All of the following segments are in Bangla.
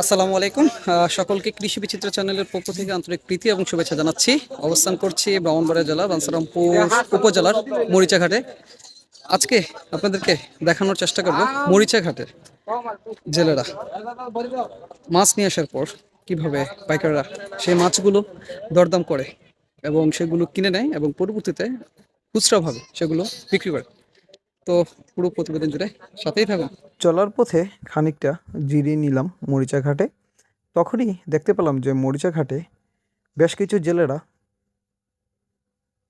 আসসালামু আলাইকুম। সকলকে কৃষি বিচিত্র চ্যানেলের পক্ষ থেকে আন্তরিক প্রীতি এবং শুভেচ্ছা জানাচ্ছি। অবস্থান করছি ব্রাহ্মণবাড়িয়া জেলা বাঞ্ছারামপুর উপজেলার মরিচাঘাটে। আজকে আপনাদেরকে দেখানোর চেষ্টা করব মরিচাঘাটের জেলেরা। মাছ নিয়ে আসার পর কীভাবে পাইকাররা সেই মাছগুলো দরদাম করে এবং সেগুলো কিনে নেয় এবং পরবর্তীতে খুচরাভাবে সেগুলো বিক্রি করে। তো পুরো প্রতিবেদন জুড়ে সাথেই থাকুন। চলার পথে খানিকটা জিরিয়ে নিলাম মরিচা ঘাটে। তখনই দেখতে পেলাম যে মরিচা ঘাটে বেশ কিছু জেলেরা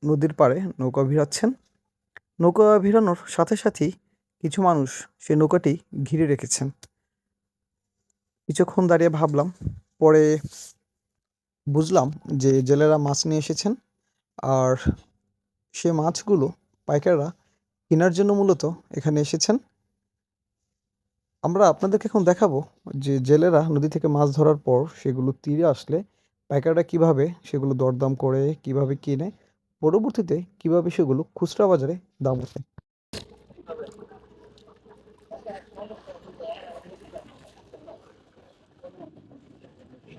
নদীর পাড়ে নৌকা ভিড়াচ্ছেন। নৌকা ভিড়ানোর সাথে সাথেই কিছু মানুষ সে নৌকাটি ঘিরে রেখেছেন। কিছুক্ষণ দাঁড়িয়ে ভাবলাম পরে বুঝলাম যে জেলেরা মাছ নিয়ে এসেছেন আর সে মাছগুলো পাইকাররা কেনার জন্য মূলত এখানে এসেছেন। আমরা আপনাদেরকে এখন দেখাবো যে জেলেরা নদী থেকে মাছ ধরার পর সেগুলো তীরে আসলে পাইকাররা কীভাবে সেগুলো দরদাম করে, কীভাবে কিনে, পরবর্তীতে কীভাবে সেগুলো খুচরা বাজারে দাম ওঠে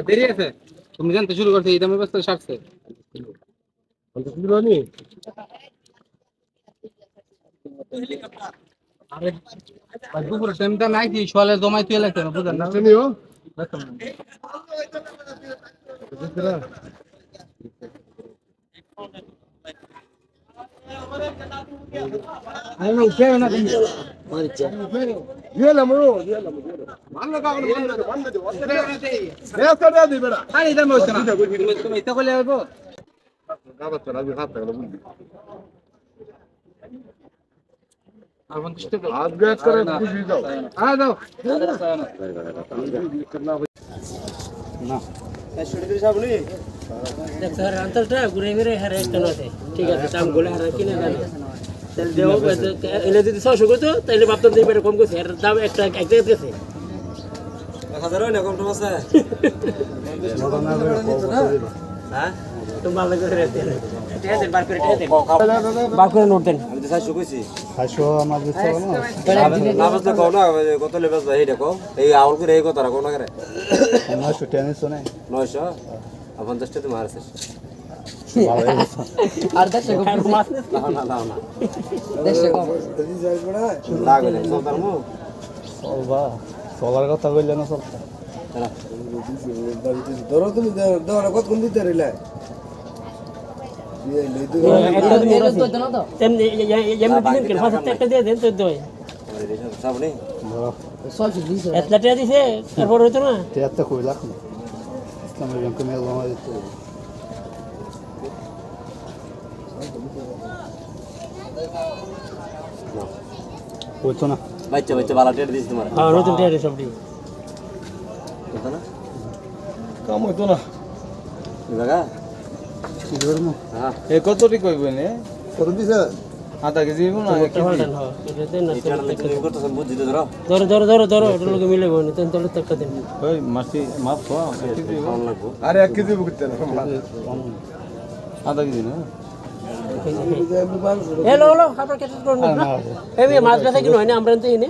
দেরি আছে? তুমি জানতে শুরু করছ এই দামে ব্যস্ত সারছে। নাই কি? সকালে জমাই তুই লাগছে না বুঝলেন না বুঝলাম না। আরে না উঠে না তুমি আরে এই দামে হচ্ছে না তুমি তুমি এটা করলে হইব আর পঞ্চাশ টাকা হ্যাঁ দাও অন্তরটা ঘুরে ফিরে হারে একটা আছে ঠিক আছে দামগুলো হারে কিনে দেন এলে যদি ছশো করতো তাহলে ভাবতাম যে এবারে কম করছে এর দাম একটা এক জায়গায় গেছে তো রাখো না করে নয়শো পঞ্চাশটা তুমি আর মাছ নেই। না না। লাগবে না সন্তান মু চলার কথা বললে না এ- এ- এমনি দিলেন কেন? পাঁচ হাজার একটা দিয়ে দেন, তো দেয়। সাবনি? এতটা টাকা দিছে, তারপর হইতো না? এত কই লাখ ইসলামের ব্যাংকে মেল দিতে হইতো না বাচ্চা বাচ্চা বালা টেট দিস তোমার হ্যাঁ, নতুন টাকা দিয়ে সবটি। বুঝতো না কাম হইতো না কি করব হ্যাঁ এ কতটি কইব নে কত দিছে আধা কেজি হইব না এক একটা ফাল্টান, হ্যাঁ। এটা দেন না, এই চ্যানেলে তুমি করতেছ বুঝি তো ধরো ধরো ধরো ধরো ধরো ওটার লোকে মিলে বই তেন তোলে তো একটা দিন ওই মাছি কেমন লাগবো আরে এক কেজি বুকতে না আধা কেজি না হ্যালো হ্যালো আপনার কেটে করুন না এই মাছ বেচা কিনো হয় না আমরা তো এনে।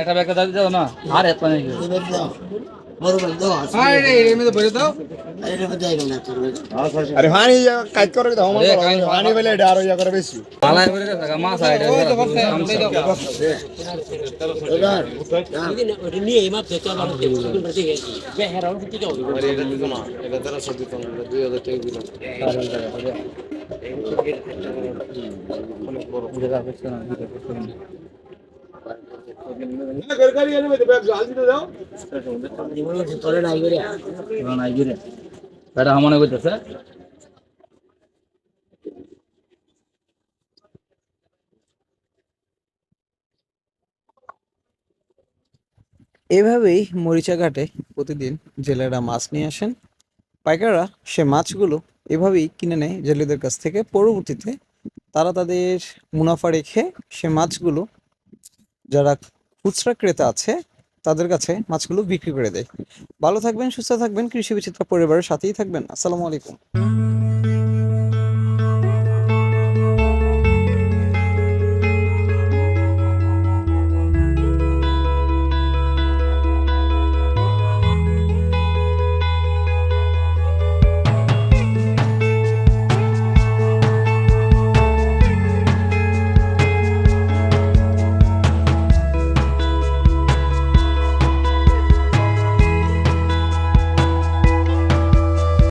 একটা ব্যাগ দাও না। আর এত আরে এমনি ভরে দাও। আরে পানি কাজ করে দাও পানি বলে এটা আরও ইয়া করে বেশি। ওই তো করতে এই দাও ওটা নিয়ে মাপ দিতে আবার ঠিক আছে বেহারা ঠিক আছে তোরে নাই করে এটা মনে করতেছে এভাবেই মরিচা ঘাটে প্রতিদিন জেলেরা মাছ নিয়ে আসেন। পাইকাররা সে মাছগুলো এভাবেই কিনে নেয় জেলেদের কাছ থেকে। পরবর্তীতে তারা তাদের মুনাফা রেখে সে মাছগুলো যারা খুচরা ক্রেতা আছে, তাদের কাছে মাছগুলো বিক্রি করে দেয়। ভালো থাকবেন, সুস্থ থাকবেন কৃষি বিচিত্র পরিবারের সাথেই থাকবেন। আসসালামু আলাইকুম।